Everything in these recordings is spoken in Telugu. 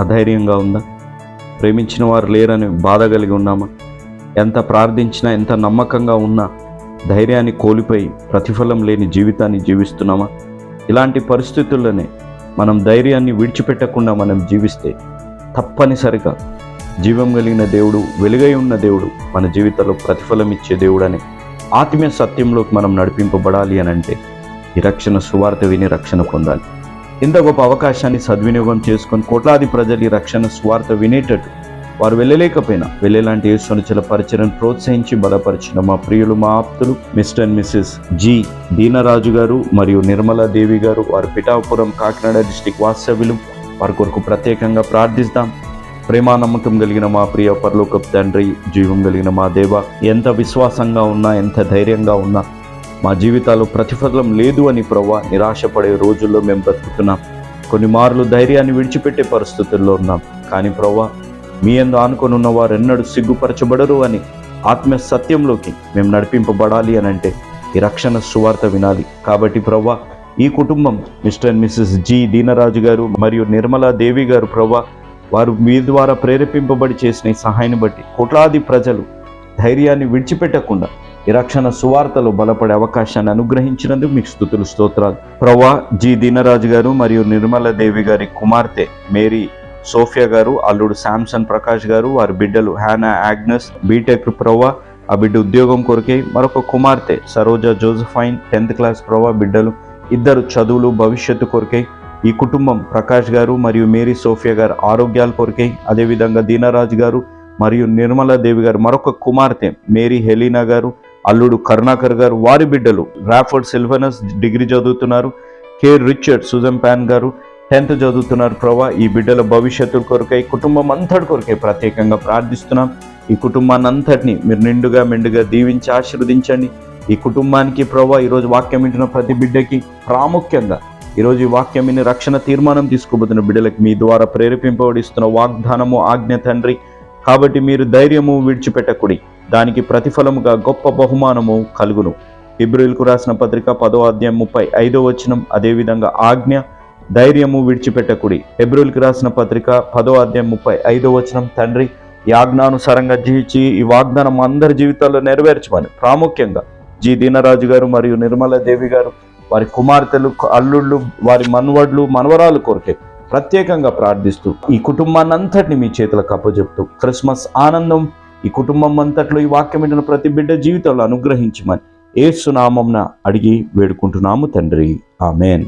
అధైర్యంగా ఉందా? ప్రేమించిన వారు లేరని బాధ కలిగి ఉన్నామా? ఎంత ప్రార్థించినా ఎంత నమ్మకంగా ఉన్నా ధైర్యాన్ని కోల్పోయి ప్రతిఫలం లేని జీవితాన్ని జీవిస్తున్నామా? ఇలాంటి పరిస్థితుల్లోనే మనం ధైర్యాన్ని విడిచిపెట్టకుండా మనం జీవిస్తే తప్పనిసరిగా జీవం కలిగిన దేవుడు వెలుగై ఉన్న దేవుడు మన జీవితంలో ప్రతిఫలం ఇచ్చే దేవుడని ఆత్మీయ సత్యంలోకి మనం నడిపింపబడాలి అని అంటే ఈ రక్షణ సువార్త విని రక్షణ పొందాలి. ఇంత గొప్ప అవకాశాన్ని సద్వినియోగం చేసుకొని కోట్లాది ప్రజలు ఈ రక్షణ స్వార్థ వినేటట్టు వారు వెళ్ళలేకపోయినా వెళ్ళేలాంటి యేసునుచల పరిచయం ప్రోత్సహించి బలపరిచిన మా ప్రియులు మా ఆప్తులు mister and missus G. Deenaraju గారు మరియు నిర్మలా దేవి గారు వారు పిఠాపురం కాకినాడ డిస్టిక్ వాస్తవ్యులు. వారి కొరకు ప్రత్యేకంగా ప్రార్థిస్తాం. ప్రేమ నమ్మకం కలిగిన మా ప్రియ పరలోకపు తండ్రి జీవం కలిగిన మా దేవ ఎంత విశ్వాసంగా ఉన్నా ఎంత ధైర్యంగా ఉన్నా మా జీవితాలు ప్రతిఫలం లేదు అని ప్రవ్వా నిరాశపడే రోజుల్లో మేము బ్రతుకుతున్నాం. కొన్ని మార్లు ధైర్యాన్ని విడిచిపెట్టే పరిస్థితుల్లో ఉన్నాం. కానీ ప్రవ్వా మీ ఎందు ఆనుకొని ఉన్న వారు ఎన్నడూ సిగ్గుపరచబడరు అని ఆత్మ సత్యంలోకి మేము నడిపింపబడాలి అని అంటే ఈ రక్షణ సువార్త వినాలి. కాబట్టి ప్రవ్వా ఈ కుటుంబం mister and missus G Deenaraju గారు మరియు నిర్మలా దేవి గారు ప్రవ్వా వారు మీ ద్వారా ప్రేరేపింపబడి చేసిన ఈ సహాయాన్ని బట్టి కోట్లాది ప్రజలు ధైర్యాన్ని విడిచిపెట్టకుండా ఈ రక్షణ సువార్తలో బలపడే అవకాశాన్ని అనుగ్రహించినందుకు మీకు స్థుతులు స్తోత్రాలు. ప్రవా జి. దీనరాజు గారు మరియు నిర్మల దేవి గారి కుమార్తె మేరీ సోఫియా గారు అల్లుడు శాంసన్ ప్రకాష్ గారు వారి బిడ్డలు హ్యానా ఆగ్నస్ బీటెక్ ప్రవా ఆ బిడ్డ ఉద్యోగం కొరకే మరొక కుమార్తె సరోజా జోజఫైన్ టెన్త్ క్లాస్ ప్రవా బిడ్డలు ఇద్దరు చదువులు భవిష్యత్తు కొరకై ఈ కుటుంబం ప్రకాష్ గారు మరియు మేరీ సోఫియా గారు ఆరోగ్యాల కొరకై. అదేవిధంగా దీనరాజు గారు మరియు నిర్మలా దేవి గారు మరొక కుమార్తె మేరీ హెలీనా గారు అల్లుడు కరుణాకర్ గారు వారి బిడ్డలు రాఫర్డ్ సిల్వనస్ డిగ్రీ చదువుతున్నారు. కే. రిచర్డ్ సుజన్ పాన్ గారు టెన్త్ చదువుతున్నారు. ప్రభా ఈ బిడ్డల భవిష్యత్తు కొరకై కుటుంబం అంతటి కొరకై ప్రత్యేకంగా ప్రార్థిస్తున్నాం. ఈ కుటుంబాన్ని అంతటిని మీరు నిండుగా మెండుగా దీవించి ఆశీర్వదించండి. ఈ కుటుంబానికి ప్రభా ఈరోజు వాక్యం వింటున్న ప్రతి బిడ్డకి ప్రాముఖ్యంగా ఈరోజు ఈ వాక్యం విని రక్షణ తీర్మానం తీసుకోబోతున్న బిడ్డలకు మీ ద్వారా ప్రేరేపింపబడిస్తున్న వాగ్దానము ఆజ్ఞ తండ్రి. కాబట్టి మీరు ధైర్యము విడిచిపెట్టకుడి. దానికి ప్రతిఫలముగా గొప్ప బహుమానము కలుగును. ఇబ్రిల్కు రాసిన పత్రిక పదో అధ్యాయం ముప్పై ఐదో వచనం అదేవిధంగా ఆజ్ఞ ధైర్యము విడిచిపెట్టకుడి. ఎబ్రిల్కి రాసిన పత్రిక పదో అధ్యాయం ముప్పై ఐదో వచనం తండ్రి ఈ ఆజ్ఞానుసారంగా జీవించి ఈ వాగ్దానం అందరి జీవితాల్లో నెరవేర్చమని. ప్రాముఖ్యంగా జి. దీనరాజు గారు మరియు నిర్మల దేవి గారు వారి కుమార్తెలు అల్లుళ్ళు వారి మన్వడ్లు మనవరాలు కోరికే ప్రత్యేకంగా ప్రార్థిస్తూ ఈ కుటుంబాన్నంతటిని మీ చేతులకు అప్పచెప్తూ క్రిస్మస్ ఆనందం ఈ కుటుంబం అంతట్లో ఈ వాక్యం వింటున్న ప్రతి బిడ్డ జీవితంలో అనుగ్రహించమని ఏసునామంన అడిగి వేడుకుంటున్నాము తండ్రి. ఆమెన్.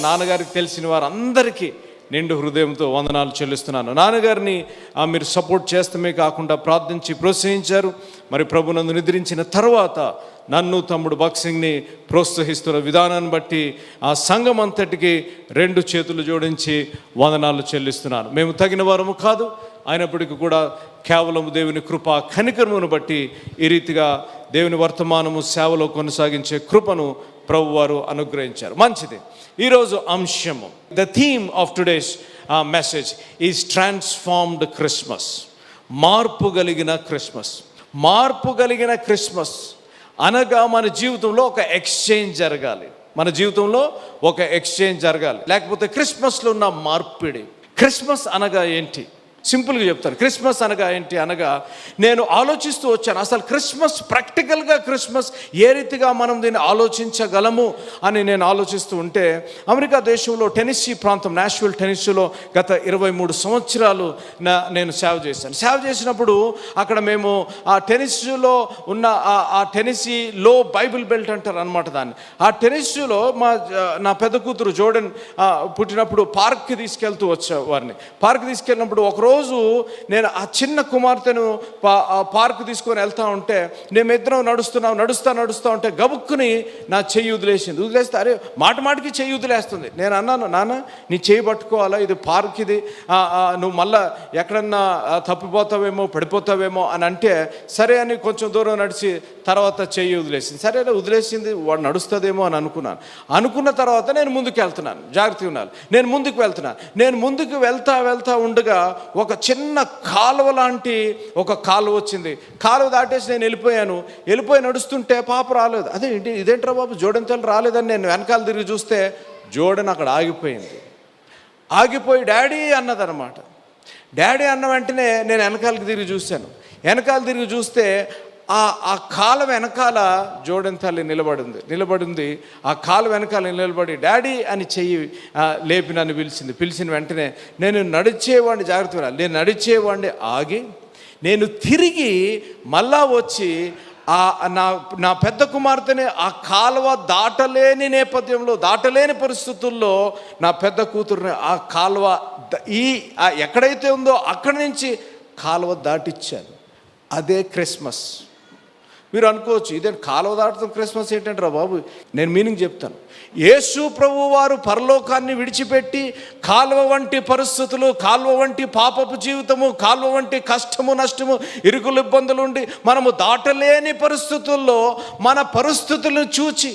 నాన్నగారికి తెలిసిన వారందరికీ నిండు హృదయంతో వందనాలు చెల్లిస్తున్నాను. నాన్నగారిని ఆ, మీరు సపోర్ట్ చేస్తమే కాకుండా ప్రార్థించి ప్రోత్సహించారు. మరి ప్రభునందు నిద్రించిన తర్వాత నన్ను తమ్ముడు బాక్సింగ్ని ప్రోత్సహిస్తున్న విధానాన్ని బట్టి ఆ సంఘం అంతటికి రెండు చేతులు జోడించి వందనాలు చెల్లిస్తున్నాను. మేము తగిన వారము కాదు అయినప్పటికీ కూడా కేవలం దేవుని కృప కనికరమును బట్టి ఈ రీతిగా దేవుని వర్తమానము సేవలో కొనసాగించే కృపను ప్రభు వారు అనుగ్రహించారు. మంచిది. ఈరోజు అంశము the theme of today's message is transformed Christmas మార్పు కలిగిన క్రిస్మస్ మార్పు కలిగిన క్రిస్మస్ అనగా మన జీవితంలో ఒక ఎక్స్చేంజ్ జరగాలి. మన జీవితంలో ఒక ఎక్స్చేంజ్ జరగాలి. లేకపోతే క్రిస్మస్లో ఉన్న మార్పిడి. క్రిస్మస్ అనగా ఏంటి? సింపుల్గా చెప్తాను. క్రిస్మస్ అనగా ఏంటి? అనగా నేను ఆలోచిస్తూ వచ్చాను. అసలు క్రిస్మస్ ప్రాక్టికల్గా క్రిస్మస్ ఏ రీతిగా మనం దీన్ని ఆలోచించగలము అని నేను ఆలోచిస్తూ ఉంటే అమెరికా దేశంలో టెనిస్సీ ప్రాంతం నేషనల్ టెనిసీలో గత ఇరవై మూడు సంవత్సరాలు నేను సేవ చేశాను. సేవ చేసినప్పుడు అక్కడ మేము ఆ టెనిసీలో ఉన్న ఆ- ఆ లో బైబిల్ బెల్ట్ అంటారు అనమాట దాన్ని. ఆ టెనిసీలో మా నా పెద్ద కూతురు జోడెన్ పుట్టినప్పుడు పార్క్కి తీసుకెళ్తూ వచ్చే వారిని పార్క్ తీసుకెళ్ళినప్పుడు ఒకరోజు రోజు నేను ఆ చిన్న కుమార్తెను పా ఆ పార్క్ తీసుకొని వెళ్తా ఉంటే నేను ఇద్దరం నడుస్తున్నాం నడుస్తా నడుస్తూ ఉంటే గబుక్కుని నా చెయ్యి వదిలేసింది. వదిలేస్తే అరే మాట మాటికి చెయ్యి వదిలేస్తుంది. నేను అన్నాను నాన్న నీ చేయి పట్టుకోవాలా? ఇది పార్క్ ఇది. నువ్వు మళ్ళా ఎక్కడన్నా తప్పిపోతావేమో పడిపోతావేమో అని అంటే సరే అని కొంచెం దూరం నడిచి తర్వాత చెయ్యి వదిలేసింది. సరే వదిలేసింది. వాడు నడుస్తుందేమో అని అనుకున్నాను. అనుకున్న తర్వాత నేను ముందుకు వెళ్తున్నాను జాగ్రత్తగా ఉన్నాను నేను ముందుకు వెళ్తున్నాను. నేను ముందుకు వెళ్తా వెళ్తా ఉండగా ఒక చిన్న కాలువ లాంటి ఒక కాలువ వచ్చింది. కాలువ దాటేసి నేను వెళ్ళిపోయాను. వెళ్ళిపోయి నడుస్తుంటే పాప రాలేదు. అదే ఏంటి? ఇదేంట్రా బాబు? జోడంతలు రాలేదని నేను వెనకాల తిరిగి చూస్తే జోడన్ అక్కడ ఆగిపోయింది. ఆగిపోయి డాడీ అన్నదనమాట డాడీ అన్న వెంటనే నేను వెనకాలకి తిరిగి చూశాను. వెనకాల తిరిగి చూస్తే ఆ ఆ కాల వెనకాల జోడెన్ తల్లి నిలబడింది. నిలబడింది. ఆ కాలు వెనకాల నిలబడి డాడీ అని చెయ్యి లేపి నన్ను పిలిచింది. పిలిచిన వెంటనే నేను నడిచేవాడిని జాగ్రత్త నేను నడిచేవాడిని ఆగి నేను తిరిగి మళ్ళా వచ్చి ఆ నా నా పెద్ద కుమార్తెని ఆ కాలువ దాటలేని నేపథ్యంలో దాటలేని పరిస్థితుల్లో నా పెద్ద కూతురుని ఆ కాలువ ఈ ఎక్కడైతే ఉందో అక్కడి నుంచి కాలువ దాటిచ్చాను. అదే క్రిస్మస్. మీరు అనుకోవచ్చు ఇదే కాలువ దాటడం క్రిస్మస్ ఏంటంటారా బాబు నేను మీనింగ్ చెప్తాను. యేసు ప్రభు వారు పరలోకాన్ని విడిచిపెట్టి కాలువ వంటి పరిస్థితులు కాలువ వంటి పాపపు జీవితము కాలువ వంటి కష్టము నష్టము ఇరుకులు ఇబ్బందులు ఉండి మనము దాటలేని పరిస్థితుల్లో మన పరిస్థితులను చూచి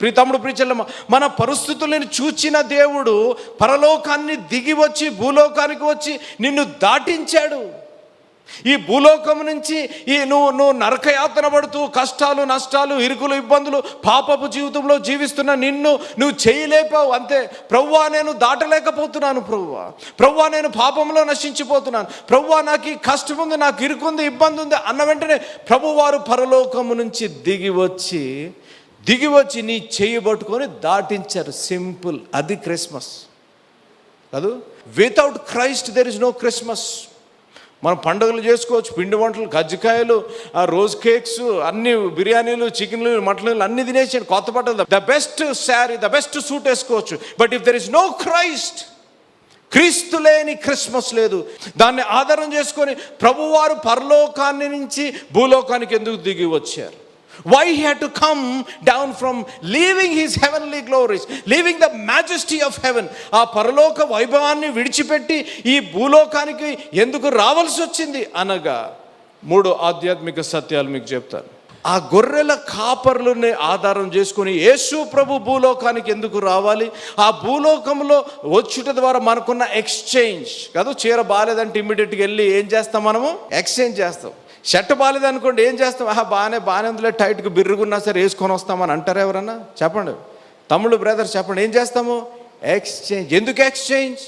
ప్రీ తమ్ముడు ప్రీచల్లమ్మ మన పరిస్థితులను చూచిన దేవుడు పరలోకాన్ని దిగి వచ్చి భూలోకానికి వచ్చి నిన్ను దాటించాడు. ఈ భూలోకం నుంచి ఈ నువ్వు నువ్వు నరకయాతన పడుతూ కష్టాలు నష్టాలు ఇరుకులు ఇబ్బందులు పాపపు జీవితంలో జీవిస్తున్న నిన్ను నువ్వు చేయలేపావు. అంతే. ప్రవ్వా నేను దాటలేకపోతున్నాను ప్రవ్వా. ప్రవ్వా నేను పాపంలో నశించిపోతున్నాను. ప్రవ్వా నాకు ఈ కష్టం ఉంది నాకు ఇరుకుంది ఇబ్బంది ఉంది అన్న వెంటనే ప్రభువారు పరలోకము నుంచి దిగి వచ్చి దిగి వచ్చి నీ చేయి పట్టుకొని దాటించారు. సింపుల్. అది క్రిస్మస్. కాదు. Without Christ there is no Christmas మనం పండుగలు చేసుకోవచ్చు. పిండి వంటలు కజ్జికాయలు ఆ రోజ్ కేక్స్ అన్ని బిర్యానీలు చికెన్లు మటన్లు అన్ని తినేసాడు కొత్త బట్టలు the best sari the best suit వేసుకోవచ్చు. But if there is no Christ క్రీస్తు లేని క్రిస్మస్ లేదు. దాన్ని ఆధారం చేసుకొని ప్రభువారు పరలోకాన్ని నుంచి భూలోకానికి ఎందుకు దిగి వచ్చారు? Why had to come down from leaving his heavenly glories leaving the majesty of heaven ఆ పరలోక వైభవాన్ని విడిచిపెట్టి ఈ భూలోకానికి ఎందుకు రావాల్సి వచ్చింది అనగా మూడు ఆధ్యాత్మిక సత్యాలు మీకు చెప్తాను. ఆ గొర్రెల కాపర్లని ఆధారం చేసుకుని యేసు ప్రభు భూలోకానికి ఎందుకు రావాలి? ఆ భూలోకంలో వచ్చుట ద్వారా మనకున్న ఎక్స్చేంజ్ కాదు చీర బాగాలేదంటే ఇమ్మీడియట్గా వెళ్ళి ఏం చేస్తాం మనము? ఎక్స్చేంజ్ చేస్తాం. షర్ట్ బాగాలేదనుకోండి ఏం చేస్తాం ఆహా బాగానే బాగానే ఉందిలే టైట్గా బిర్రుగున్నా సరే వేసుకొని వస్తామని అంటారా ఎవరన్నా? చెప్పండి. తమ్ముడు బ్రదర్ చెప్పండి ఏం చేస్తాము? ఎక్స్చేంజ్. ఎందుకు ఎక్స్చేంజ్?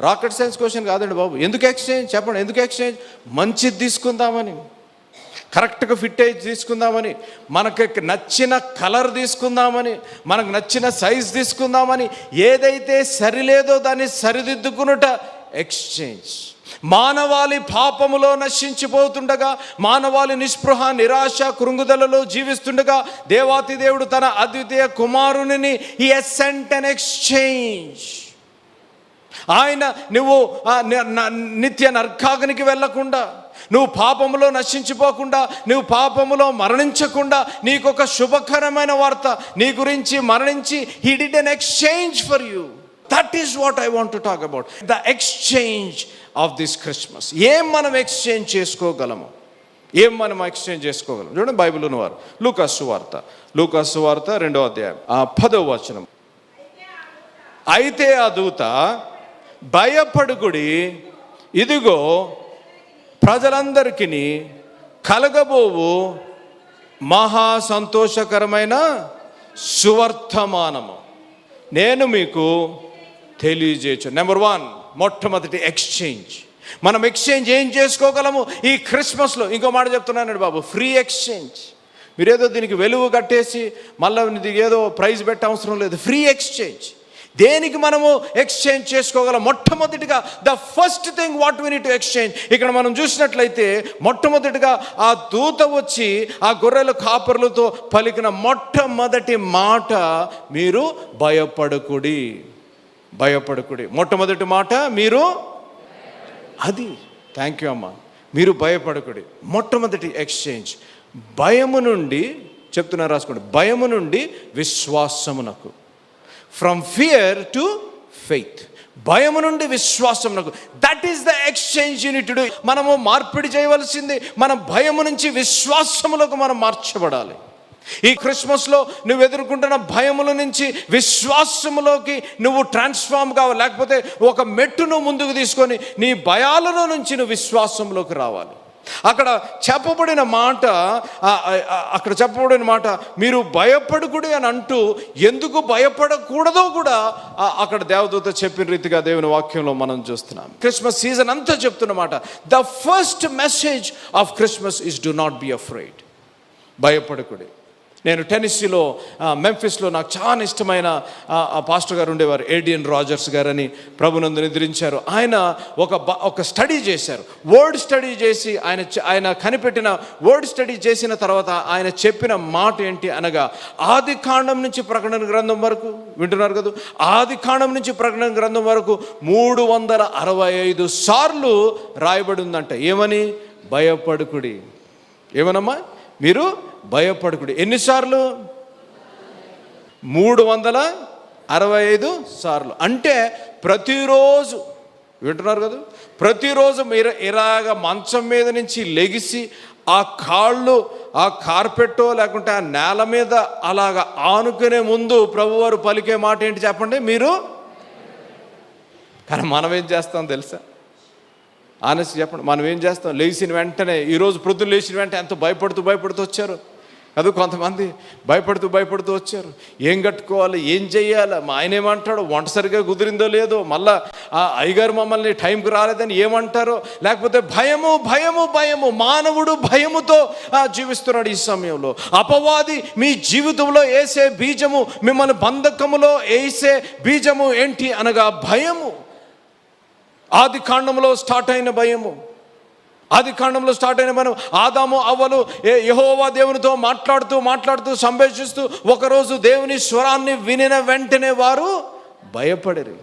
రాకెట్ సైన్స్ క్వశ్చన్ కాదండి బాబు. ఎందుకు ఎక్స్చేంజ్? చెప్పండి ఎందుకు ఎక్స్చేంజ్? మంచిది తీసుకుందామని. కరెక్ట్గా ఫిట్ అయ్యి తీసుకుందామని. మనకి నచ్చిన కలర్ తీసుకుందామని. మనకు నచ్చిన సైజ్ తీసుకుందామని. ఏదైతే సరిలేదో దాన్ని సరిదిద్దుకునుట ఎక్స్చేంజ్. మానవాళి పాపములో నశించిపోతుండగా మానవాళి నిస్పృహ నిరాశ కృంగుదలలో జీవిస్తుండగా దేవాతి దేవుడు తన అద్వితీయ కుమారుని ఈ ఎసెంట్ అండ్ ఎక్స్చేంజ్ ఆయన నువ్వు నిత్య నర్కాగ్నికి వెళ్ళకుండా నువ్వు పాపములో నశించిపోకుండా నువ్వు పాపములో మరణించకుండా నీకు ఒక శుభకరమైన వార్త నీ గురించి మరణించి he did an exchange for you that is what I want to talk about the exchange of this Christmas ఏం మనం ఎక్స్చేంజ్ చేసుకోగలము? ఏం మనం ఎక్స్చేంజ్ చేసుకోగలం? చూడండి బైబిల్ ఉన్నవారు లూకాసు వార్త. లూకాసు వార్త రెండో అధ్యాయం. ఆ పదవ వచనం. అయితే ఆ దూత భయపడుకుడి ఇదిగో ప్రజలందరికీ కలగబోవు మహా సంతోషకరమైన సువర్తమానము. నేను మీకు తెలియజేయచ్చు నెంబర్ వన్ మొట్టమొదటి ఎక్స్చేంజ్. మనం ఎక్స్చేంజ్ ఏం చేసుకోగలము? ఈ క్రిస్మస్లో ఇంకో మాట చెప్తున్నానండి బాబు ఫ్రీ ఎక్స్చేంజ్. మీరేదో దీనికి వెలుగు కట్టేసి మళ్ళీ ఏదో ప్రైజ్ పెట్టే అవసరం లేదు ఫ్రీ ఎక్స్చేంజ్. దేనికి మనము ఎక్స్చేంజ్ చేసుకోగలం? మొట్టమొదటిగా the first thing what we to exchange. ఇక్కడ మనం చూసినట్లయితే మొట్టమొదటిగా ఆ దూత వచ్చి ఆ గొర్రెల కాపర్లతో పలికిన మొట్టమొదటి మాట మీరు భయపడకుడి. భయపడకుడి. మొట్టమొదటి మాట మీరు? అది. థ్యాంక్ యూ అమ్మా. మీరు భయపడకుడి. మొట్టమొదటి ఎక్స్చేంజ్ భయము నుండి చెప్తున్నారు రాసుకోండి. భయము నుండి విశ్వాసమునకు ఫ్రమ్ ఫియర్ టు ఫెయిత్ భయము నుండి విశ్వాసమునకు that is the exchange unit మనము మార్పిడి చేయవలసింది. మన భయము నుంచి విశ్వాసములకు మనం మార్చబడాలి. ఈ క్రిస్మస్లో నువ్వు ఎదుర్కొంటున్న భయముల నుంచి విశ్వాసములోకి నువ్వు ట్రాన్స్ఫార్మ్ కావాలి లేకపోతే ఒక మెట్టును ముందుకు తీసుకొని నీ భయాలలో నుంచి నువ్వు విశ్వాసంలోకి రావాలి. అక్కడ చెప్పబడిన మాట అక్కడ చెప్పబడిన మాట మీరు భయపడుకుడి అని అంటూ ఎందుకు భయపడకూడదో కూడా అక్కడ దేవదూత చెప్పిన రీతిగా దేవుని వాక్యంలో మనం చూస్తున్నాం. క్రిస్మస్ సీజన్ అంతా చెప్తున్నమాట the first message of Christmas is do not be afraid భయపడకుడి. నేను టెన్నిస్లో మెంఫిస్లో నాకు చాలా ఇష్టమైన ఆ, పాస్టర్ గారు ఉండేవారు ఏడియన్ రాజర్స్ గారని ప్రభునందు నిద్రించారు. ఆయన ఒక ఒక స్టడీ చేశారు. వర్డ్ స్టడీ చేసి ఆయన ఆయన కనిపెట్టిన వర్డ్ స్టడీ చేసిన తర్వాత ఆయన చెప్పిన మాట ఏంటి అనగా ఆది కాండం నుంచి ప్రకటన గ్రంథం వరకు వింటున్నారు కదా? ఆది కాండం నుంచి ప్రకటన గ్రంథం వరకు మూడు వందల అరవై ఐదు సార్లు రాయబడి ఉందంట. ఏమని? భయపడుకుడి. ఏమనమ్మా? మీరు భయపడకుడు. ఎన్నిసార్లు? మూడు వందల అరవై ఐదు సార్లు. అంటే ప్రతిరోజు వింటున్నారు కదా? ప్రతిరోజు మీరు ఇలాగ మంచం మీద నుంచి లెగిసి ఆ కాళ్ళు ఆ కార్పెట్టో లేకుంటే ఆ నేల మీద అలాగ ఆనుకునే ముందు ప్రభువారు పలికే మాట ఏంటి చెప్పండి మీరు? కానీ మనం ఏం చేస్తాం తెలుసా? ఆనెస్ట్ చెప్పండి మనం ఏం చేస్తాం? లేచిన వెంటనే ఈరోజు ప్రొద్దున లేచిన వెంటనే ఎంతో భయపడుతూ భయపడుతూ వచ్చారు? అది కొంతమంది భయపడుతూ భయపడుతూ వచ్చారు. ఏం కట్టుకోవాలి? ఏం చేయాలి మా ఆయన ఏమంటాడు? వంట సరిగా కుదిరిందో లేదో మళ్ళా ఆ అయ్యగారు మమ్మల్ని టైంకి రాలేదని ఏమంటారో? లేకపోతే భయము భయము భయము మానవుడు భయముతో జీవిస్తున్నాడు ఈ సమయంలో. అపవాది మీ జీవితంలో వేసే బీజము మిమ్మల్ని బంధకములో వేసే బీజము ఏంటి అనగా భయము. ఆది కాండంలో స్టార్ట్ అయిన భయము. ఆది కాండంలో స్టార్ట్ అయిన మనం ఆదాము అవ్వలు ఏ- యెహోవా దేవునితో మాట్లాడుతూ మాట్లాడుతూ సంభాషిస్తూ ఒకరోజు దేవుని స్వరాన్ని వినిన వెంటనే వారు భయపడరు.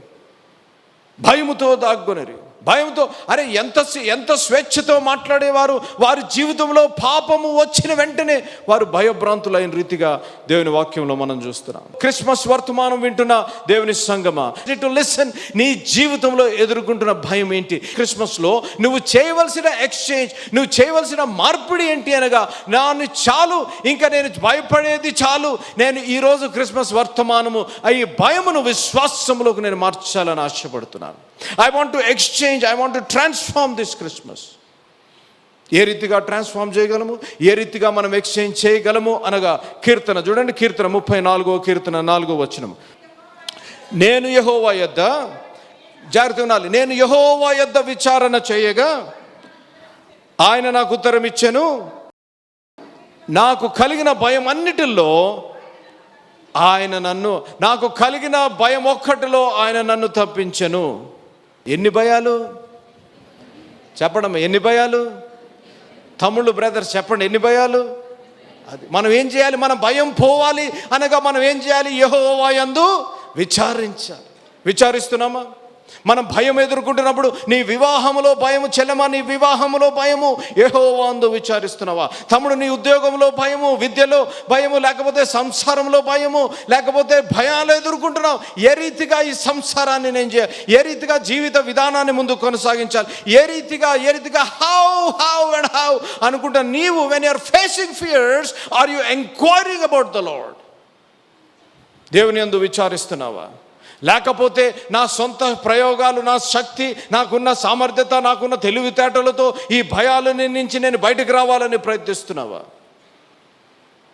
భయముతో దాక్కునరు. భయంతో అరే ఎంత స్వే- ఎంత స్వేచ్ఛతో మాట్లాడేవారు? వారి జీవితంలో పాపము వచ్చిన వెంటనే వారు భయభ్రాంతులైన రీతిగా దేవుని వాక్యంలో మనం చూస్తున్నాం. క్రిస్మస్ వర్తమానం వింటున్న దేవుని సంగమా? టు లిసన్ నీ జీవితంలో ఎదుర్కొంటున్న భయం ఏంటి? క్రిస్మస్లో నువ్వు చేయవలసిన ఎక్స్చేంజ్ నువ్వు చేయవలసిన మార్పిడి ఏంటి అనగా నాను చాలు ఇంకా నేను భయపడేది చాలు నేను ఈరోజు క్రిస్మస్ వర్తమానము ఈ భయమును విశ్వాసంలోకి నేను మార్చాలని ఆశపడుతున్నాను. I want to exchange I want to transform this Christmas ఏ రీతిగా ట్రాన్స్ఫార్మ్ చేయగలము? ఏ రీతిగా మనం ఎక్స్చేంజ్ చేయగలము? అనగా కీర్తన. చూడండి కీర్తన ముప్పై నాలుగో కీర్తన నాలుగో వచనం నేను యహోవా యొద్ద జాగ్రత్త ఉండాలి. నేను యహోవా యొద్ద విచారణ చేయగా ఆయన నాకు ఉత్తరం ఇచ్చాను. నాకు కలిగిన భయం అన్నిటిలో ఆయన నన్ను నాకు కలిగిన భయం ఒక్కటిలో ఆయన నన్ను తప్పించను. ఎన్ని భయాలు? చెప్పడం ఎన్ని భయాలు? తమ్ముళ్ళు బ్రదర్స్ చెప్పండి ఎన్ని భయాలు? అది మనం ఏం చేయాలి? మన భయం పోవాలి అనగా మనం ఏం చేయాలి? యెహోవా యందు విచారించాలి. విచారిస్తున్నామా? మనం భయం ఎదుర్కొంటున్నప్పుడు నీ వివాహములో భయము చెల్లమా నీ వివాహములో భయము యెహోవాందు విచారిస్తున్నావా? తమ్ముడు నీ ఉద్యోగంలో భయము విద్యలో భయము లేకపోతే సంసారంలో భయము లేకపోతే భయాలు ఎదుర్కొంటున్నావు? ఏ రీతిగా ఈ సంసారాన్ని నేను చేయాలి ఏ రీతిగా జీవిత విధానాన్ని ముందు కొనసాగించాలి? ఏ రీతిగా ఏ రీతిగా హౌ హౌ అండ్ హౌ అనుకుంటా నీవు when you're facing fears are you enquiring about the lord దేవుని యందు విచారిస్తున్నావా? లేకపోతే నా సొంత ప్రయోగాలు నా శక్తి నాకున్న సామర్థ్యత నాకున్న తెలివితేటలతో ఈ భయాలని నుంచి నేను బయటకు రావాలని ప్రయత్నిస్తున్నావా?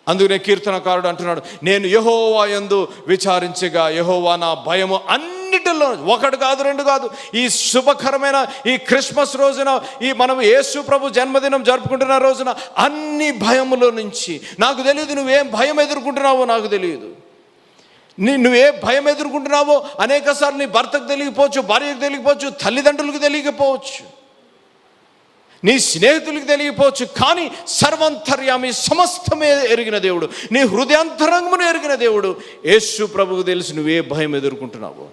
అందుకనే కీర్తనకారుడు అంటున్నాడు నేను యహోవా యందు విచారించగా యహోవా నా భయము అన్నిటిలో ఒకటి కాదు రెండు కాదు ఈ శుభకరమైన ఈ క్రిస్మస్ రోజున ఈ మనం యేసు ప్రభు జన్మదినం జరుపుకుంటున్న రోజున అన్ని భయముల నుంచి నాకు తెలియదు నువ్వేం భయం ఎదుర్కొంటున్నావో నాకు తెలియదు. నీ నువ్వే భయం ఎదుర్కొంటున్నావో అనేకసార్లు నీ భర్తకు తెలియకపోవచ్చు భార్యకు తెలియకపోవచ్చు తల్లిదండ్రులకు తెలియకపోవచ్చు. నీ స్నేహితులకు తెలియకపోవచ్చు కానీ సర్వంతర్యామి సమస్తమే ఎరిగిన దేవుడు. నీ హృదయాంతరంగమును ఎరిగిన దేవుడు. యేసు ప్రభుకు తెలిసి నువ్వే భయం ఎదుర్కొంటున్నావు.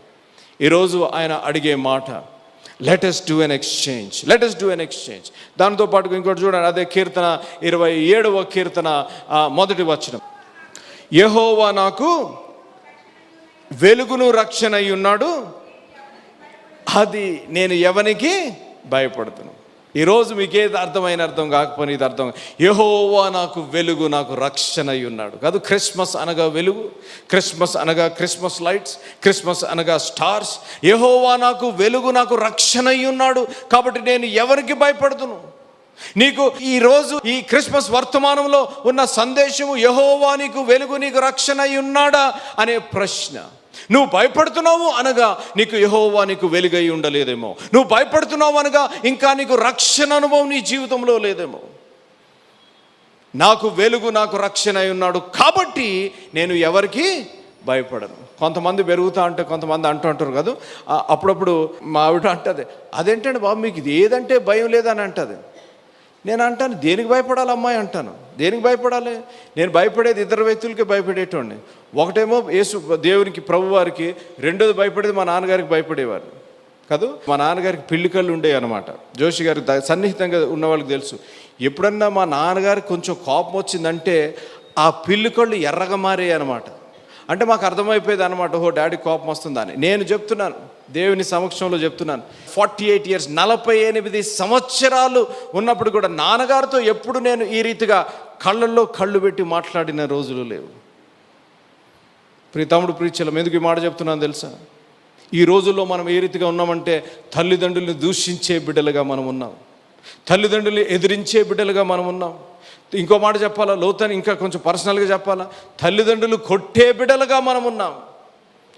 ఈరోజు ఆయన అడిగే మాట let us us do an exchange let us do an exchange దాంతో పాటు ఇంకోటి చూడండి అదే కీర్తన ఇరవై ఏడవ కీర్తన మొదటి వచనం. యెహోవా నాకు వెలుగును రక్షణ అయి ఉన్నాడు అది నేను ఎవనికి భయపడుతును. ఈరోజు మీకేది అర్థమైన అర్థం కాకపోయినా ఇది అర్థం. యహోవా నాకు వెలుగు నాకు రక్షణ అయి ఉన్నాడు కాదు క్రిస్మస్ అనగా వెలుగు క్రిస్మస్ అనగా క్రిస్మస్ లైట్స్ క్రిస్మస్ అనగా స్టార్స్. యహోవా నాకు వెలుగు నాకు రక్షణ అయి ఉన్నాడు కాబట్టి నేను ఎవరికి భయపడుతును? నీకు ఈ రోజు ఈ క్రిస్మస్ వర్తమానంలో ఉన్న సందేశము యహోవా నీకు వెలుగు నీకు రక్షణ అయి ఉన్నాడా అనే ప్రశ్న. నువ్వు భయపడుతున్నావు అనగా నీకు యహోవా నీకు వెలుగై ఉండలేదేమో. నువ్వు భయపడుతున్నావు అనగా ఇంకా నీకు రక్షణ అనుభవం నీ జీవితంలో లేదేమో. నాకు వెలుగు నాకు రక్షణ అయి ఉన్నాడు కాబట్టి నేను ఎవరికి భయపడను. కొంతమంది పెరుగుతా అంటే కొంతమంది అంటూ అంటారు కదా అప్పుడప్పుడు మా ఆవిడ అంటది అదేంటండి బాబు మీకు ఇది ఏదంటే భయం లేదని అంటది. నేను అంటాను దేనికి భయపడాలి అమ్మాయి? అంటాను. దేనికి భయపడాలి? నేను భయపడేది ఇద్దరు వ్యక్తులకి భయపడేటోడిని. ఒకటేమో యేసు దేవునికి ప్రభువారికి రెండోది భయపడేది మా నాన్నగారికి భయపడేవారు. కాదు? మా నాన్నగారికి పిల్లి కళ్ళు ఉండేవి అనమాట జోషి గారికి ద- సన్నిహితంగా ఉన్న వాళ్ళకి తెలుసు. ఎప్పుడన్నా మా నాన్నగారికి కొంచెం కోపం వచ్చిందంటే ఆ పిల్లి కళ్ళు ఎర్రగా మారే అనమాట అంటే మాకు అర్థమైపోయేది అనమాట ఓహో డాడీ కోపం వస్తుందని నేను చెప్తున్నాను దేవుని సమక్షంలో చెప్తున్నాను ఫార్టీ ఎయిట్ ఇయర్స్ నలభై ఎనిమిది సంవత్సరాలు ఉన్నప్పుడు కూడా నాన్నగారితో ఎప్పుడు నేను ఈ రీతిగా కళ్ళల్లో కళ్ళు పెట్టి మాట్లాడిన రోజులు లేవు. ప్రీతముడు తమ్ముడు ప్రీచలం ఎందుకు ఈ మాట చెప్తున్నాను తెలుసా? ఈ రోజుల్లో మనం ఏ రీతిగా ఉన్నామంటే తల్లిదండ్రుల్ని దూషించే బిడ్డలుగా మనం ఉన్నాం. తల్లిదండ్రుల్ని ఎదిరించే బిడ్డలుగా మనం ఉన్నాం. ఇంకో మాట చెప్పాలా? లోతని ఇంకా కొంచెం పర్సనల్గా చెప్పాలా? తల్లిదండ్రులు కొట్టే బిడలుగా మనం ఉన్నాం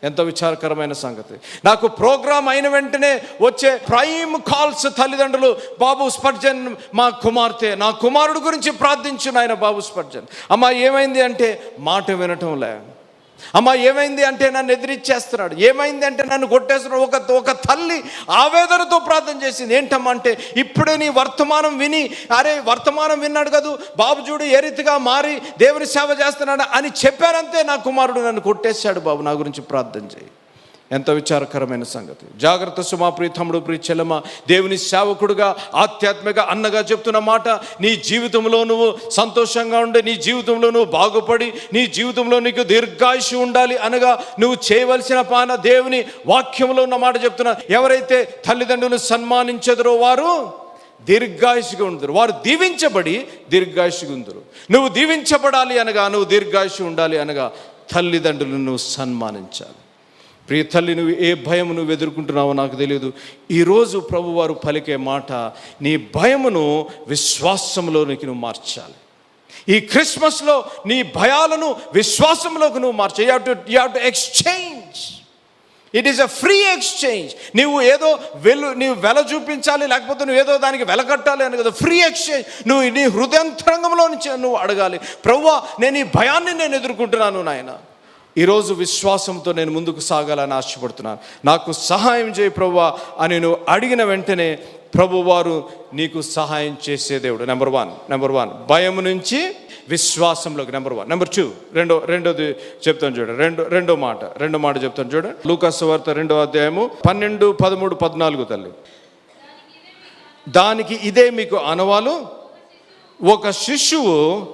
ఎంత విచారకరమైన సంగతి. నాకు ప్రోగ్రామ్ అయిన వెంటనే వచ్చే ప్రైమ్ కాల్స్ తల్లిదండ్రులు బాబు స్పర్జన్ మా కుమార్తె నా కుమారుడు గురించి ప్రార్థించు నాయన బాబు స్పర్జన్. అమ్మ ఏమైంది అంటే మాట వినటం లేదు అమ్మ ఏమైంది అంటే నన్ను ఎదిరిచ్చేస్తున్నాడు. ఏమైంది అంటే నన్ను కొట్టేస్తున్నాడు. ఒక ఒక తల్లి ఆవేదనతో ప్రార్థన చేసింది. ఏంటమ్మా అంటే ఇప్పుడే నీ వర్తమానం విని అరే వర్తమానం విన్నాడు కదూ బాబు చూడు ఏ రీతిగా మారి దేవుని సేవ చేస్తున్నాడు అని చెప్పారంతే నా కుమారుడు నన్ను కొట్టేశాడు బాబు నా గురించి ప్రార్థన చేయి. ఎంత విచారకరమైన సంగతి. జాగ్రత్త సుమా ప్రియ తమ్ముడు ప్రియ చెల్లమ్మ. దేవుని సేవకుడుగా ఆధ్యాత్మిక అన్నగా చెప్తున్న మాట నీ జీవితంలో నువ్వు సంతోషంగా ఉండి నీ జీవితంలో నువ్వు బాగుపడి నీ జీవితంలో నీకు దీర్ఘాయుషు ఉండాలి అనగా నువ్వు చేయవలసిన పాన దేవుని వాక్యంలో ఉన్న మాట చెప్తున్నా. ఎవరైతే తల్లిదండ్రులను సన్మానించదరో వారు దీర్ఘాయుషుగా ఉందరు. వారు దీవించబడి దీర్ఘాయుషుగా ఉందరు. నువ్వు దీవించబడాలి అనగా నువ్వు దీర్ఘాయుషు ఉండాలి అనగా తల్లిదండ్రులను నువ్వు సన్మానించాలి. ప్రియ తల్లి నువ్వు ఏ భయం నువ్వు ఎదుర్కొంటున్నావో నాకు తెలియదు. ఈరోజు ప్రభువారు పలికే మాట నీ భయమును విశ్వాసంలోనికి నువ్వు మార్చాలి. ఈ క్రిస్మస్లో నీ భయాలను విశ్వాసంలోకి నువ్వు మార్చాలి you to you to exchange it is a free exchange నువ్వు ఏదో వెలు నీవు వెల చూపించాలి లేకపోతే నువ్వు ఏదో దానికి వెల కట్టాలి అని కదా. ఫ్రీ ఎక్స్చేంజ్ నువ్వు నీ హృదయంతరంగంలో నుంచి నువ్వు అడగాలి. ప్రవ్వా నేను ఈ భయాన్ని నేను ఎదుర్కొంటున్నాను నాయన. ఈరోజు విశ్వాసంతో నేను ముందుకు సాగాలని ఆశపడుతున్నాను. నాకు సహాయం చేయి ప్రభువా అని నువ్వు అడిగిన వెంటనే ప్రభువారు నీకు సహాయం చేసే దేవుడు. నెంబర్ వన్ నెంబర్ వన్ భయం నుంచి విశ్వాసంలోకి నెంబర్ వన్ నెంబర్ టూ రెండో రెండోది చెప్తాను చూడండి రెండో రెండో మాట రెండో మాట చెప్తాను చూడండి లూకాసు వార్త రెండో అధ్యాయము పన్నెండు పదమూడు పద్నాలుగు తల్లి. దానికి ఇదే మీకు అనవాలు. ఒక శిశువు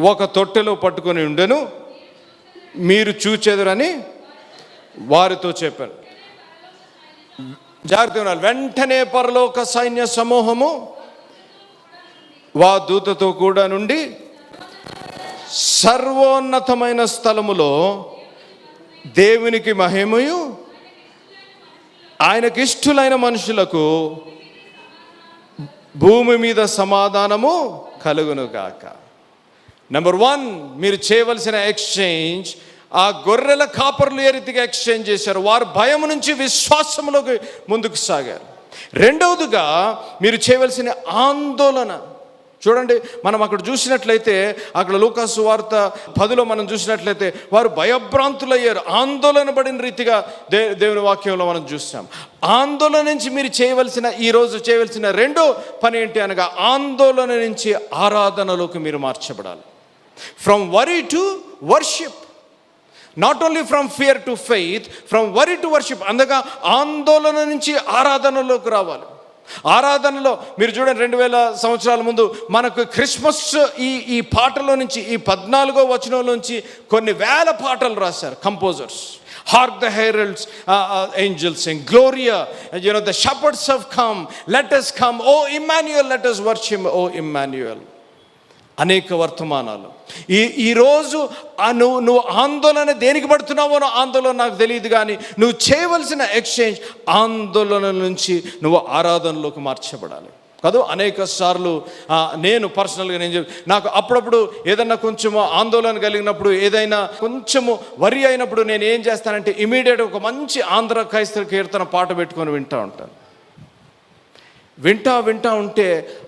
ఒక తొట్టెలో పట్టుకొని ఉండెను. మీరు చూచెదరని వారితో చెప్పారు. జాగ్రత్త ఉన్నారు వెంటనే పరలోక సైన్య సమూహము వా దూతతో కూడా నుండి సర్వోన్నతమైన స్థలములో దేవునికి మహిమయు ఆయనకి ఇష్టులైన మనుషులకు భూమి మీద సమాధానము కలుగును గాక. నెంబర్ వన్ మీరు చేయవలసిన ఎక్స్చేంజ్ ఆ గొర్రెల కాపర్లు ఏ రీతిగా ఎక్స్చేంజ్ చేశారు? వారు భయం నుంచి విశ్వాసంలోకి ముందుకు సాగారు. రెండవదిగా మీరు చేయవలసిన ఆందోళన. చూడండి మనం అక్కడ చూసినట్లయితే అక్కడ లూకాసు వార్త పదిలో మనం చూసినట్లయితే వారు భయభ్రాంతులయ్యారు. ఆందోళన పడిన రీతిగా దే దేవుని వాక్యంలో మనం చూస్తాం. ఆందోళన నుంచి మీరు చేయవలసిన ఈరోజు చేయవలసిన రెండో పని ఏంటి అనగా ఆందోళన నుంచి ఆరాధనలోకి మీరు మార్చబడాలి. From worry to worship not only from fear to faith from worry to worship అందుగా ఆందోళన నుంచి ఆరాధనలోకి రావాలి. ఆరాధనలో మీరు చూడండి రెండు వేల సంవత్సరాల ముందు మనకు క్రిస్మస్ ఈ ఈ పాటలో నుంచి ఈ పద్నాలుగో వచనంలో నుంచి కొన్ని వేల పాటలు రాశారు composers. Hark the heralds angels and Gloria you know the shepherds of come let come O Emmanuel let worship O Emmanuel అనేక వర్తమానాలు. ఈ ఈరోజు నువ్వు నువ్వు ఆందోళన దేనికి పడుతున్నావో ఆందోళన నాకు తెలియదు కానీ నువ్వు చేయవలసిన ఎక్స్చేంజ్ ఆందోళన నుంచి నువ్వు ఆరాధనలోకి మార్చబడాలి. కాదు అనేక సార్లు నేను పర్సనల్గా నేను చెప్పి నాకు అప్పుడప్పుడు ఏదన్నా కొంచెము ఆందోళన కలిగినప్పుడు ఏదైనా కొంచెము వరి అయినప్పుడు నేను ఏం చేస్తానంటే ఇమీడియట్ ఒక మంచి ఆంధ్ర క్రైస్తవ కీర్తన పాట పెట్టుకొని వింటూ ఉంటాను. వింటా వింటా ఉంటే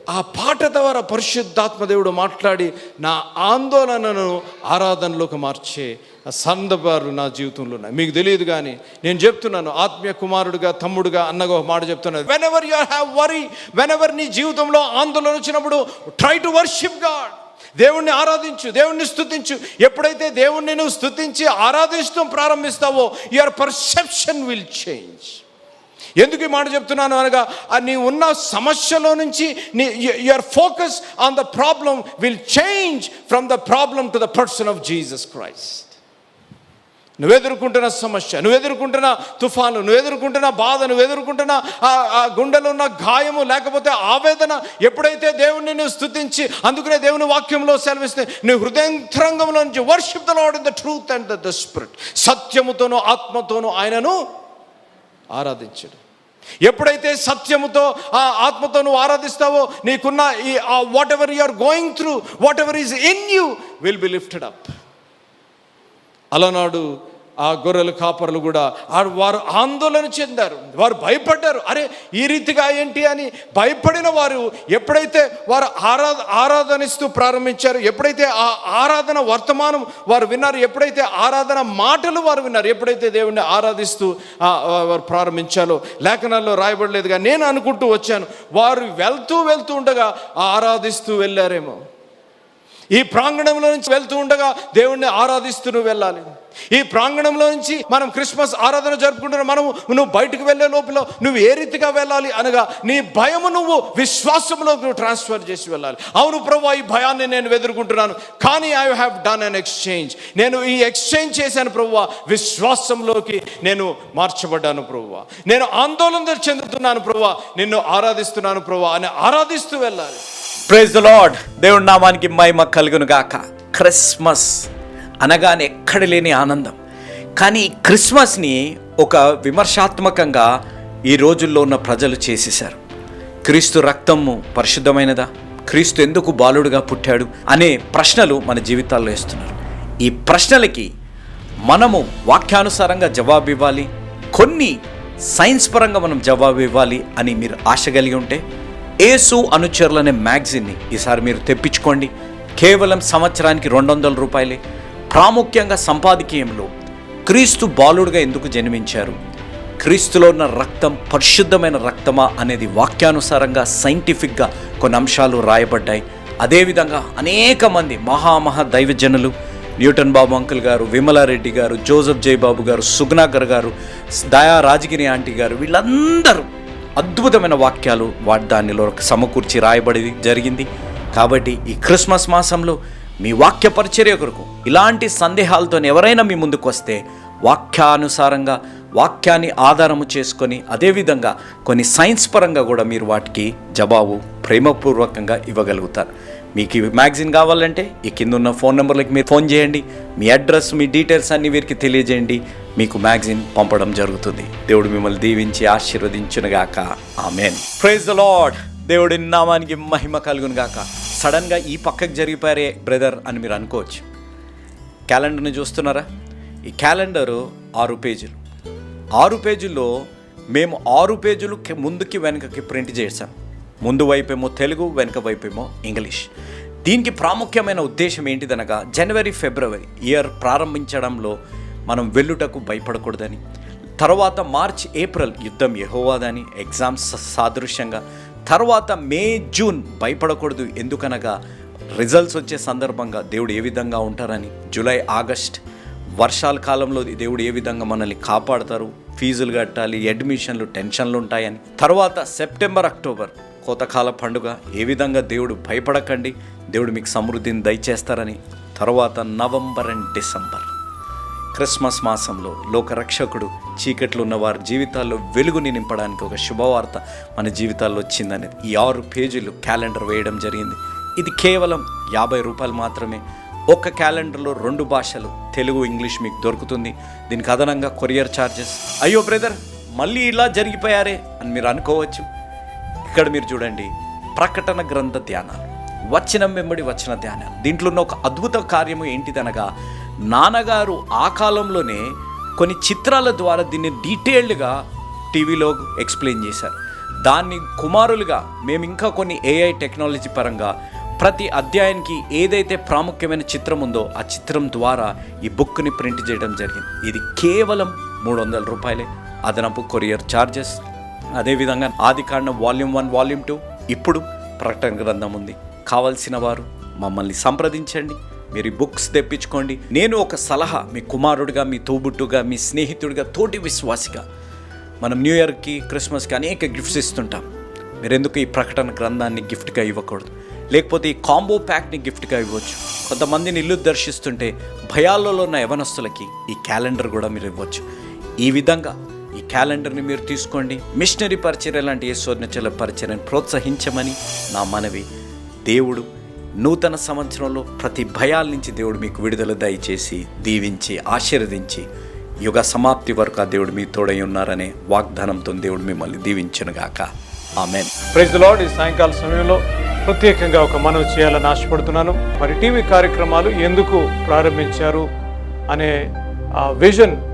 ఆ పాట ద్వారా పరిశుద్ధాత్మదేవుడు మాట్లాడి నా ఆందోళనను ఆరాధనలోకి మార్చే సందర్భాలు నా జీవితంలో ఉన్నాయి. మీకు తెలియదు కానీ నేను చెప్తున్నాను ఆత్మీయ కుమారుడుగా తమ్ముడుగా అన్నగా ఒక మాట చెప్తున్నాను. Whenever you have worry whenever నీ జీవితంలో ఆందోళన వచ్చినప్పుడు ట్రై టు వర్షిప్ గాడ్ దేవుణ్ణి ఆరాధించు దేవుణ్ణి స్థుతించు ఎప్పుడైతే దేవుణ్ణి నువ్వు స్థుతించి ఆరాధిస్తూ ప్రారంభిస్తావో యువర్ పర్సెప్షన్ విల్ చేంజ్ ఎందుకు ఈ మాట చెప్తున్నాను అనగా నీ ఉన్న సమస్యలో నుంచి నీ your focus on the problem will change from the problem to the person of Jesus Christ నువ్వు ఎదుర్కొంటున్న సమస్య నువ్వు ఎదుర్కొంటున్న తుఫాను నువ్వు ఎదుర్కొంటున్న బాధ నువ్వు ఎదుర్కొంటున్న ఆ గుండెలో ఉన్న గాయము లేకపోతే ఆవేదన ఎప్పుడైతే దేవుణ్ణి నువ్వు స్తుతించి అందుకనే దేవుని వాక్యంలో సెలవిస్తే నీ హృదయంతరంగంలో నుంచి worship the lord in the truth and the spirit సత్యముతోనూ ఆత్మతోనూ ఆయనను ఆరాధించడు. ఎప్పుడైతే సత్యముతో ఆ ఆత్మతో నువ్వు ఆరాధిస్తావో నీకున్న ఈ whatever you are going through whatever is in you will be lifted up అలనాడు ఆ గొర్రెల కాపరులు కూడా వారు ఆందోళన చెందారు. వారు భయపడ్డారు. అరే ఈ రీతిగా ఏంటి అని భయపడిన వారు ఎప్పుడైతే వారు ఆరా ఆరాధనిస్తూ ప్రారంభించారు ఎప్పుడైతే ఆ ఆరాధన వర్తమానం వారు విన్నారు ఎప్పుడైతే ఆరాధన మాటలు వారు విన్నారు ఎప్పుడైతే దేవుణ్ణి ఆరాధిస్తూ వారు ప్రారంభించాలో లేఖనాల్లో రాయబడలేదుగా నేను అనుకుంటూ వచ్చాను వారు వెళ్తూ వెళ్తూ ఉండగా ఆరాధిస్తూ వెళ్ళారేమో. ఈ ప్రాంగణంలో నుంచి వెళ్తూ ఉండగా దేవుణ్ణి ఆరాధిస్తూ నువ్వు వెళ్ళాలి. ఈ ప్రాంగణంలో నుంచి మనం క్రిస్మస్ ఆరాధన జరుపుకుంటున్న మనము నువ్వు బయటకు వెళ్ళే లోపల నువ్వు ఏ రీతిగా వెళ్ళాలి అనగా నీ భయము నువ్వు విశ్వాసంలో నువ్వు ట్రాన్స్ఫర్ చేసి వెళ్ళాలి. అవును ప్రభు ఈ భయాన్ని నేను ఎదుర్కొంటున్నాను. కానీ I have done an exchange నేను ఈ ఎక్స్చేంజ్ చేశాను ప్రభు విశ్వాసంలోకి నేను మార్చబడ్డాను ప్రభు. నేను ఆందోళన చెందుతున్నాను ప్రభు నిన్ను ఆరాధిస్తున్నాను ప్రభు అని ఆరాధిస్తూ వెళ్ళాలి. ప్రైజ్ ద లాడ్ దేవుడి నామానికి మహిమ కలుగును గాక. క్రిస్మస్ అనగానే ఎక్కడ లేని ఆనందం. కానీ క్రిస్మస్ని ఒక విమర్శాత్మకంగా ఈ రోజుల్లో ఉన్న ప్రజలు చేసేశారు. క్రీస్తు రక్తము పరిశుద్ధమైనదా? క్రీస్తు ఎందుకు బాలుడుగా పుట్టాడు? అనే ప్రశ్నలు మన జీవితాల్లో వేస్తున్నారు. ఈ ప్రశ్నలకి మనము వాక్యానుసారంగా జవాబు ఇవ్వాలి. కొన్ని సైన్స్ పరంగా మనం జవాబు ఇవ్వాలి అని మీరు ఆశ కలిగి ఉంటే ఏసు అనుచరులనే మ్యాగజైన్ని మ్యాగజిన్ని ఈసారి మీరు తెప్పించుకోండి. కేవలం సంవత్సరానికి రెండు వందల రూపాయలే. ప్రాముఖ్యంగా సంపాదకీయంలో క్రీస్తు బాలుడుగా ఎందుకు జన్మించారు? క్రీస్తులో ఉన్న రక్తం పరిశుద్ధమైన రక్తమా అనేది వాక్యానుసారంగా సైంటిఫిక్గా కొన్ని అంశాలు రాయబడ్డాయి. అదేవిధంగా అనేక మంది మహామహా దైవజనులు న్యూటన్ బాబు అంకుల్ గారు విమలారెడ్డి గారు జోసఫ్ జయబాబు గారు సుగ్నాకర్ గారు దయా రాజగిరి ఆంటీ గారు వీళ్ళందరూ అద్భుతమైన వాక్యాలు వాటి దానిలో సమకూర్చి రాయబడి జరిగింది. కాబట్టి ఈ క్రిస్మస్ మాసంలో మీ వాక్య పరిచర్య కొరకు ఇలాంటి సందేహాలతో ఎవరైనా మీ ముందుకు వస్తే వాక్యానుసారంగా వాక్యాన్ని ఆధారము చేసుకొని అదేవిధంగా కొన్ని సైన్స్ పరంగా కూడా మీరు వాటికి జవాబు ప్రేమపూర్వకంగా ఇవ్వగలుగుతారు. మీకు ఈ కావాలంటే ఈ కింద ఉన్న ఫోన్ నెంబర్లకి మీరు ఫోన్ చేయండి. మీ అడ్రస్ మీ డీటెయిల్స్ అన్ని వీరికి తెలియజేయండి. మీకు మ్యాగజైన్ పంపడం జరుగుతుంది. దేవుడు మిమ్మల్ని దీవించి ఆశీర్వదించునుగాక. ఆమెన్. ప్రైజ్ ద లాడ్ దేవుడి నామానికి మహిమ కలుగునుగాక. సడన్గా ఈ పక్కకు జరిగిపోయారే బ్రదర్ అని మీరు అనుకోవచ్చు. క్యాలెండర్ని చూస్తున్నారా? ఈ క్యాలెండరు ఆరు పేజీలు. ఆరు పేజీల్లో మేము ఆరు పేజీలు ముందుకి వెనకకి ప్రింట్ చేశాం. ముందు వైపేమో తెలుగు వెనుక వైపేమో ఇంగ్లీష్. దీనికి ప్రాముఖ్యమైన ఉద్దేశం ఏంటిదనగా జనవరి ఫిబ్రవరి ఇయర్ ప్రారంభించడంలో మనం వెల్లుటకు భయపడకూడదని తర్వాత మార్చ్ ఏప్రిల్ యుద్ధం యహోవాదని ఎగ్జామ్స్ సాదృశ్యంగా తర్వాత మే జూన్ భయపడకూడదు ఎందుకనగా రిజల్ట్స్ వచ్చే సందర్భంగా దేవుడు ఏ విధంగా ఉంటారని జూలై ఆగస్ట్ వర్షాల కాలంలో దేవుడు ఏ విధంగా మనల్ని కాపాడతారు ఫీజులు కట్టాలి అడ్మిషన్లు టెన్షన్లు ఉంటాయని తర్వాత సెప్టెంబర్ అక్టోబర్ కోతకాల పండుగ ఏ విధంగా దేవుడు భయపడకండి దేవుడు మీకు సమృద్ధిని దయచేస్తారని తర్వాత నవంబర్ అండ్ డిసెంబర్. క్రిస్మస్ మాసంలో లోకరక్షకుడు చీకట్లు ఉన్న వారి జీవితాల్లో వెలుగుని నింపడానికి ఒక శుభవార్త మన జీవితాల్లో వచ్చిందనేది. ఈ ఆరు పేజీలు క్యాలెండర్ వేయడం జరిగింది. ఇది కేవలం యాభై రూపాయలు మాత్రమే. ఒక క్యాలెండర్లో రెండు భాషలు తెలుగు ఇంగ్లీష్ మీకు దొరుకుతుంది. దీనికి అదనంగా కొరియర్ ఛార్జెస్ అయ్యో బ్రదర్ మళ్ళీ ఇలా జరిగిపోయారే అని మీరు అనుకోవచ్చు. ఇక్కడ మీరు చూడండి ప్రకటన గ్రంథ ధ్యానాలు వచ్చిన వెంబడి వచ్చిన ధ్యానాలు. దీంట్లో ఉన్న ఒక అద్భుత కార్యము ఏంటిదనగా నాన్నగారు ఆ కాలంలోనే కొన్ని చిత్రాల ద్వారా దీన్ని డీటెయిల్డ్గా టీవీలో ఎక్స్ప్లెయిన్ చేశారు. దాన్ని కుమారులుగా మేము ఇంకా కొన్ని ఏఐ టెక్నాలజీ పరంగా ప్రతి అధ్యాయానికి ఏదైతే ప్రాముఖ్యమైన చిత్రం ఉందో ఆ చిత్రం ద్వారా ఈ బుక్ని ప్రింట్ చేయడం జరిగింది. ఇది కేవలం మూడు వందల రూపాయలే. అదనపు కొరియర్ ఛార్జెస్ అదేవిధంగా ఆది కాండం వాల్యూమ్ వన్ వాల్యూమ్ టూ ఇప్పుడు ప్రకటన గ్రంథం ఉంది. కావలసిన వారు మమ్మల్ని సంప్రదించండి. మీరు బుక్స్ తెప్పించుకోండి. నేను ఒక సలహా మీ కుమారుడిగా మీ తోబుట్టుగా మీ స్నేహితుడిగా తోటి విశ్వాసిగా మనం న్యూ ఇయర్కి క్రిస్మస్కి అనేక గిఫ్ట్స్ ఇస్తుంటాం. మీరు ఎందుకు ఈ ప్రకటన గ్రంథాన్ని గిఫ్ట్గా ఇవ్వకూడదు? లేకపోతే ఈ కాంబో ప్యాక్ని గిఫ్ట్గా ఇవ్వచ్చు. కొంతమందిని ఇల్లు దర్శిస్తుంటే భయాలలో ఉన్న యవనస్తులకి ఈ క్యాలెండర్ కూడా మీరు ఇవ్వచ్చు. ఈ విధంగా ఈ క్యాలెండర్ని మీరు తీసుకోండి. మిషనరీ పరిచర్య లాంటి ఈశ్వర్ణచల పరిచర్యను ప్రోత్సహించమని నా మనవి. దేవుడు నూతన సంవత్సరంలో ప్రతి భయాల నుంచి దేవుడు మీకు విడుదల దయచేసి దీవించి ఆశీర్వదించి యుగ సమాప్తి వరకు ఆ దేవుడు మీ తోడై ఉన్నారనే వాగ్దానంతో దేవుడు మిమ్మల్ని దీవించనుగాక. ఆమెన్. ప్రైజ్ లాడ్ ఈ సాయంకాల సమయంలో ప్రత్యేకంగా ఒక మనవి చేయాలని ఆశపడుతున్నాను. మరి టీవీ కార్యక్రమాలు ఎందుకు ప్రారంభించారు అనే ఆ విజన్